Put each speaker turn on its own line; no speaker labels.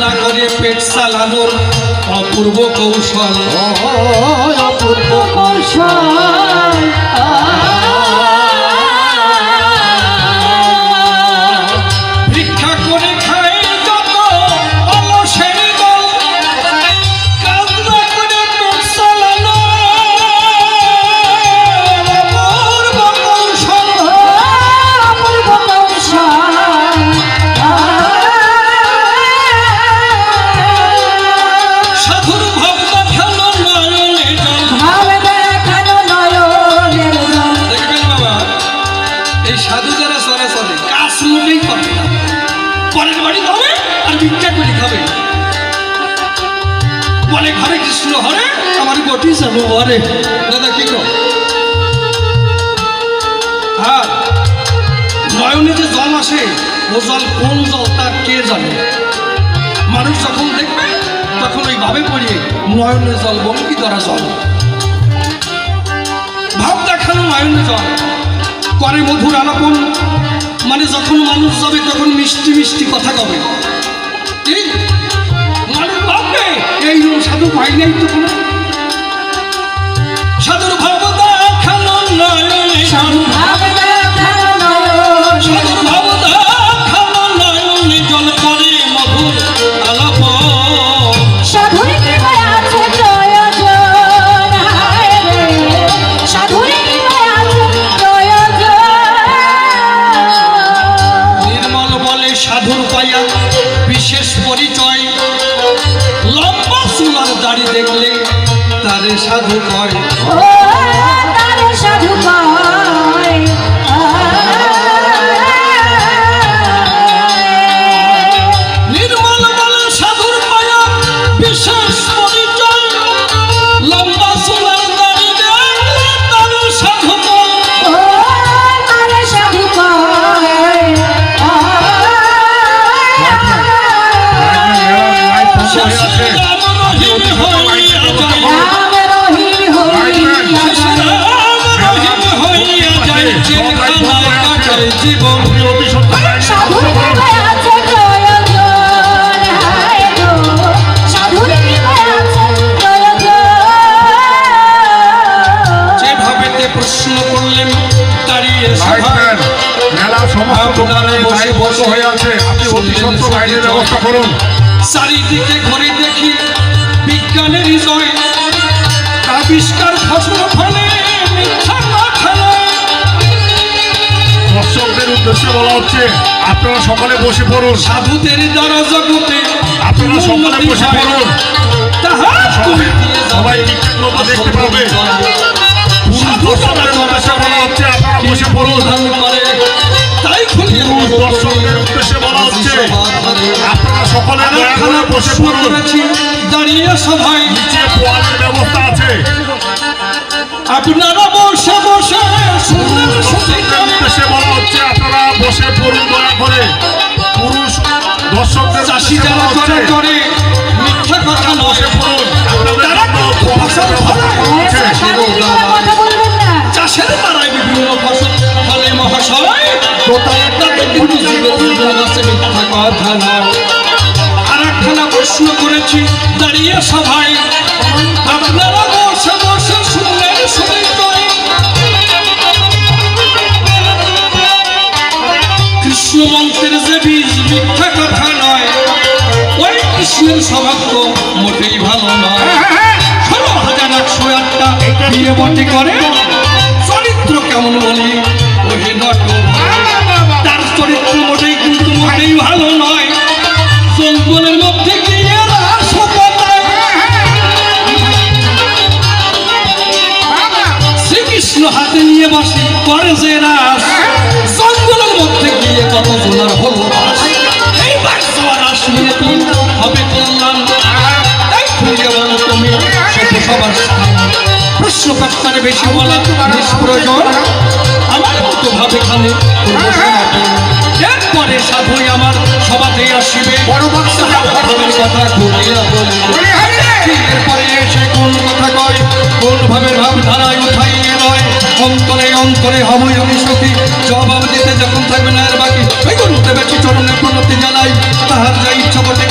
না পেট চালানোর অপূর্ব কৌশল।
অপূর্ব কৌশল।
পরের বাড়ি যাবে আর ভিক্ষা করে খাবে বলে ঘরে কৃষ্ণ হরে, আমার গটি যাব হরে। দাদা, কি কর? আর নয়নে যে জল আসে, ও জল কোন জল তার কে জানে? মানুষ যখন দেখবে, তখন ওই ভাবে পড়িয়ে নয়নে জল বঙ্কি দ্বারা জল? ভাব দেখানো নয়নে জল। করে মধুর আলাপন মানে যখন মানুষ যাবে, তখন মিষ্টি মিষ্টি কথা কবে? ভাববে এই সাধু ভাই নাই তো সাধুর ভাব দেখানো নয়নে
সাধু
দেখলে তারে সাধু
ও তার সাধু পায়
আপনি অতি সত্ত্বর ব্যবস্থা করুন।
চারিদিকে ঘুরে দেখি বিজ্ঞানের হৃদয় আবিষ্কার
উদ্দেশ্যে বলা হচ্ছে আপনারা সকালে বসে পড়ুন।
সাধুদের দ্বারা জগতে
আপনারা সকালে বসে পড়ুন। সবাই
যাবে
দেখতে পাবে। দর্শকদের উদ্দেশ্যে বলা হচ্ছে আপনারা বসে পড়ুন।
খুলিয়ে
দর্শকদের উদ্দেশ্যে বলা হচ্ছে আপনারা সকলে বসে পড়ুন।
দাঁড়িয়ে সভায়
নিচে পোয়ালের ব্যবস্থা আছে।
আপনারা বসে বসে
বলা হচ্ছে বসে পড়ুন দয়া করে। পুরুষ দর্শকদের
চাষি যারা করে করে মিথ্যা কথা
বসে পড়ুন।
না।
চাষের দ্বারাই বিভিন্ন ফসল ফলে মহাশয়। কিন্তু জীবন আছে মিথ্যা কথা একখানা প্রশ্ন করেছি দাঁড়িয়ে সভায়। আপনারা বটি বটে করে। চরিত্র কেমন বলি? ওহে নট তার চরিত্র মোটেই কিন্তু মোটেই ভালো নয়। কাটতারে বেশি বলা নিষ্প্রয়োজন। আমার মতো ভাবে খালে এরপরে সাধুই আমার সভাতেই আসিবে। কথা এরপরে এসে কোন কথা কয়? কোন ভাব ধারায় উঠাইয়ে নয় অন্তরে অন্তরে হবই আমি সখী। জবাব দিতে যখন থাকবে না এর বাকি। ওই গুরুতে বেশি চরণে প্রণতি জানাই। তাহার যা ইচ্ছা বটে